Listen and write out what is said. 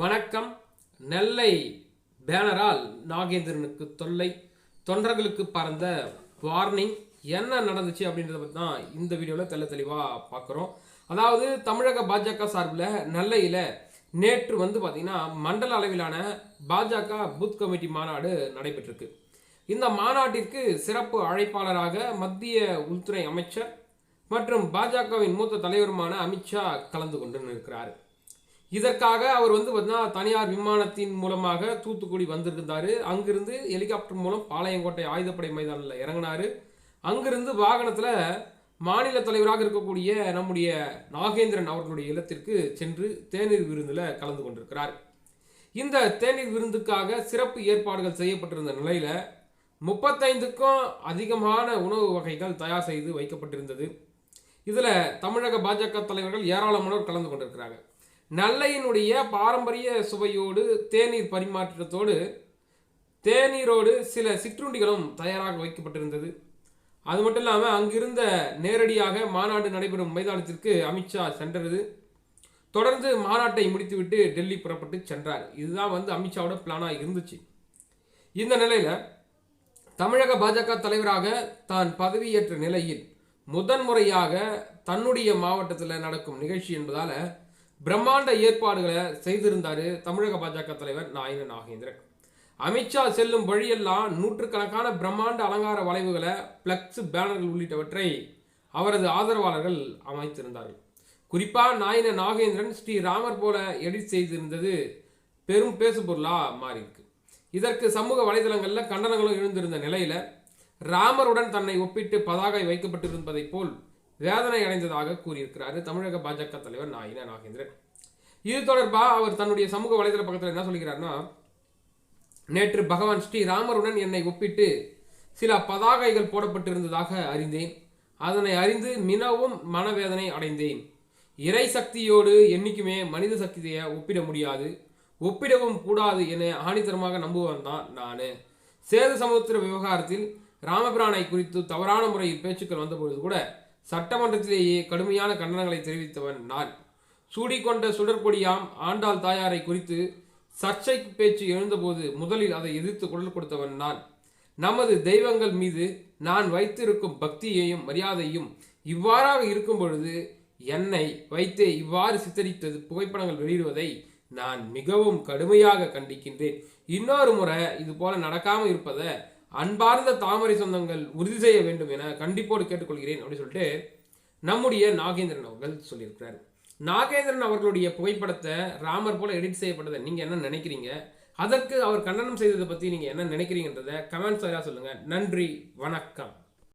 வணக்கம். நெல்லை பேனரால் நாகேந்திரனுக்கு தொல்லை. தொண்டர்களுக்கு பறந்த வார்னிங். என்ன நடந்துச்சு அப்படின்றத பற்றி தான் இந்த வீடியோவில் தெல்ல தெளிவாக பார்க்குறோம் அதாவது தமிழக பாஜக சார்பில் நெல்லையில் நேற்று வந்து பார்த்திங்கன்னா மண்டல அளவிலான பாஜக பூத் கமிட்டி மாநாடு நடைபெற்றிருக்கு. இந்த மாநாட்டிற்கு சிறப்பு அழைப்பாளராக மத்திய உள்துறை அமைச்சர் மற்றும் பாஜகவின் மூத்த தலைவருமான அமித்ஷா கலந்து கொண்டு இருக்கிறார் இதற்காக அவர் வந்து பார்த்தீங்கன்னா தனியார் விமானத்தின் மூலமாக தூத்துக்குடி வந்திருந்தார். அங்கிருந்து ஹெலிகாப்டர் மூலம் பாளையங்கோட்டை ஆயுதப்படை மைதானில் இறங்கினார். அங்கிருந்து வாகனத்தில் மாநில தலைவராக இருக்கக்கூடிய நம்முடைய நாகேந்திரன் அவர்களுடைய இல்லத்திற்கு சென்று தேநீர் விருந்தில் கலந்து கொண்டிருக்கிறார். இந்த தேநீர் விருந்துக்காக சிறப்பு ஏற்பாடுகள் செய்யப்பட்டிருந்த நிலையில் முப்பத்தைந்துக்கும் அதிகமான உணவு வகைகள் தயார் செய்து வைக்கப்பட்டிருந்தது. இதில் தமிழக பாஜக தலைவர்கள் ஏராளமானோர் கலந்து கொண்டிருக்கிறாங்க நெல்லையினுடைய பாரம்பரிய சுவையோடு தேநீர் பரிமாற்றத்தோடு தேநீரோடு சில சிற்றுண்டிகளும் தயாராக வைக்கப்பட்டிருந்தது. அது மட்டும் இல்லாமல் அங்கிருந்த நேரடியாக மாநாடு நடைபெறும் மைதானத்திற்கு அமித்ஷா சென்றது. தொடர்ந்து மாநாட்டை முடித்துவிட்டு டெல்லி புறப்பட்டு சென்றார். இதுதான் வந்து அமித்ஷாவோட பிளானாக இருந்துச்சு. இந்த நிலையில் தமிழக பாஜக தலைவராக தான் பதவியேற்ற நிலையில் முதன்முறையாக தன்னுடைய மாவட்டத்தில் நடக்கும் நிகழ்ச்சி என்பதால் பிரம்மாண்ட ஏற்பாடுகளை செய்திருந்தார் தமிழக பாஜக தலைவர் நாயன நாகேந்திரன். அமித்ஷா செல்லும் வழியெல்லாம் நூற்றுக்கணக்கான பிரம்மாண்ட அலங்கார வளைவுகளை பிளக்ஸ் பேனர்கள் உள்ளிட்டவற்றை அவரது ஆதரவாளர்கள் அமைத்திருந்தார்கள். குறிப்பா நாயன நாகேந்திரன் ஸ்ரீ ராமர் போல எடிட் செய்திருந்தது பெரும் பேசுபொருளா மாறியிருக்கு. இதற்கு சமூக வலைதளங்களில் கண்டனங்களும் எழுந்திருந்த நிலையில ராமருடன் தன்னை ஒப்பிட்டு பதாகை வைக்கப்பட்டிருப்பதைப் போல் வேதனை அடைந்ததாக கூறியிருக்கிறார் தமிழக பாஜக தலைவர் நாயின நாகேந்திரன். இது தொடர்பாக அவர் தன்னுடைய சமூக வலைதள பக்கத்தில் என்ன சொல்கிறாருன்னா நேற்று பகவான் ஸ்ரீ ராமருடன் என்னை ஒப்பிட்டு சில பதாகைகள் போடப்பட்டிருந்ததாக அறிந்தேன். அதனை அறிந்து மினவும் மனவேதனை அடைந்தேன். இறை சக்தியோடு என்றைக்குமே மனித சக்தியை ஒப்பிட முடியாது. ஒப்பிடவும் கூடாது என ஆணித்தரமாக நம்புவன் தான் நான். சேது சமுத்திர விவகாரத்தில் ராமபிரானை குறித்து தவறான முறையில் பேச்சுக்கள் வந்தபொழுது கூட சட்டமன்றத்திலேயே கடுமையான கண்டனங்களை தெரிவித்தவன் நான். சூடிக்கொண்ட சுடற்கொடியாம் ஆண்டாள் தாயாரை குறித்து சர்ச்சை பேச்சு எழுந்தபோது முதலில் அதை எதிர்த்து குரல் கொடுத்தவன் நான். நமது தெய்வங்கள் மீது நான் வைத்திருக்கும் பக்தியையும் மரியாதையும் இவ்வாறாக இருக்கும் பொழுது என்னை வைத்தே இவ்வாறு சித்தரித்தது புகைப்படங்கள் வெளியிடுவதை நான் மிகவும் கடுமையாக கண்டிக்கின்றேன். இன்னொரு முறை இது போல நடக்காமல் இருப்பதை அன்பார்ந்த தாமரை சொந்தங்கள் உறுதி செய்ய வேண்டும் என கண்டிப்போடு கேட்டுக்கொள்கிறேன் அப்படின்னு சொல்லிட்டு நம்முடைய நாகேந்திரன் அவர்கள் சொல்லியிருக்கிறார். நாகேந்திரன் அவர்களுடைய புகைப்படத்தை ராமர் போல எடிட் செய்யப்பட்டதை நீங்க என்ன நினைக்கிறீங்க? அதற்கு அவர் கண்டனம் செய்ததை பத்தி நீங்க என்ன நினைக்கிறீங்கன்றத கமெண்ட்ஸ் சொல்லுங்க. நன்றி வணக்கம்.